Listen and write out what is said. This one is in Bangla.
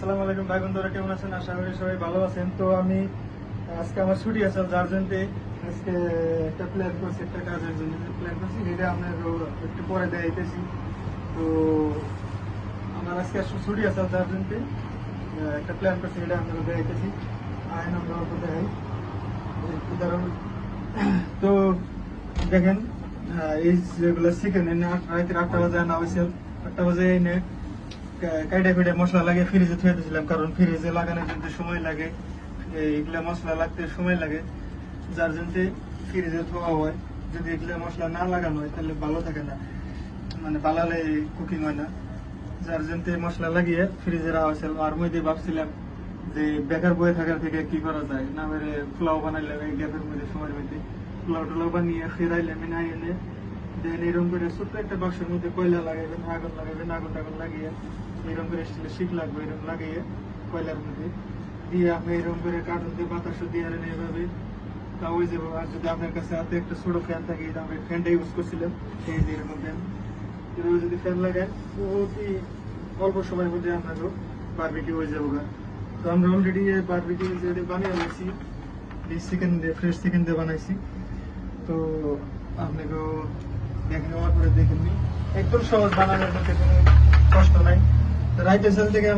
আসসালামু আলাইকুম ভাই বন্ধুরা, কেমন আছেন? আশা করি সবাই ভালো আছেন। তো আমি, আজকে আমার ছুটি আছে জার্জেন্টে আজকে একটা প্ল্যান করছি, একটা কাজের জন্য প্ল্যান করছি এটা আপনার একটু পরে দেখাইতেছি। তো আমার আজকে ছুটি আছে জার্জেন্টে একটা প্ল্যান করছি এটা আপনারা দেখাইতেছি। আইন আমরা দেখাই। উদাহরণ। তো দেখেন এই যেগুলো আট- রাতের আটটা বাজে আনা হয়েছে। আটটা বাজে এনে কাইটা ফিটে মশলা লাগে ফ্রিজে থুয়ে দিয়েছিলাম কারণ ফ্রিজে লাগানোর জন্য সময় লাগে। এগুলা মশলা লাগতে সময় লাগে, যার জন্য ফ্রিজে ধোয়া হয়। যদি এগুলা মশলা না লাগানো হয়, তাহলে ভালো থাকে না। মানে বালালে কুকিং হয় না। যার জন্য মশলা লাগিয়ে ফ্রিজে রাখা হয়েছিল আর মধ্যে ভাবছিলাম যে বেকার বয়ে থাকার থেকে কি করা যায়? না মেরে পোলাও বানাইলাম এই গ্যাপের মধ্যে সময়ের মধ্যে পোলাও টোলাও বানিয়ে ফেরাইলাম এনে দেন এরকম করে ছোট্ট একটা বাক্সের মধ্যে কয়লা লাগাইবেন আগুন লাগাইবেন আগুন টাগুন লাগিয়ে এরকম করে স্টিলের শিক লাগবে, এরকম লাগিয়ে কয়লার মধ্যে দিয়ে আপনি এরকম করে কার্টুন দিয়ে বাতাস দিয়ে আনেন এইভাবে তা ওই যাব আর যদি আপনার কাছে হাতে একটা ছোট ফ্যান থাকে, এটা আমি ফ্যানটা ইউজ করছিলাম এই যে এরকম ফ্যান এভাবে যদি ফ্যান লাগান, অতি অল্প সময়ের মধ্যে আপনাকে বারবিকিউ হয়ে যাব। তো আমরা অলরেডি বারবিকিউ যেটা বানিয়ে নিয়েছি চিকেন দিয়ে ফ্রেশ চিকেন দিয়ে বানাইছি। তো আপনাকেও দেখে করে পরে দেখে নিই একদম সহজ বানানোর মধ্যে কোনো কষ্ট নাই। রাইট থেকে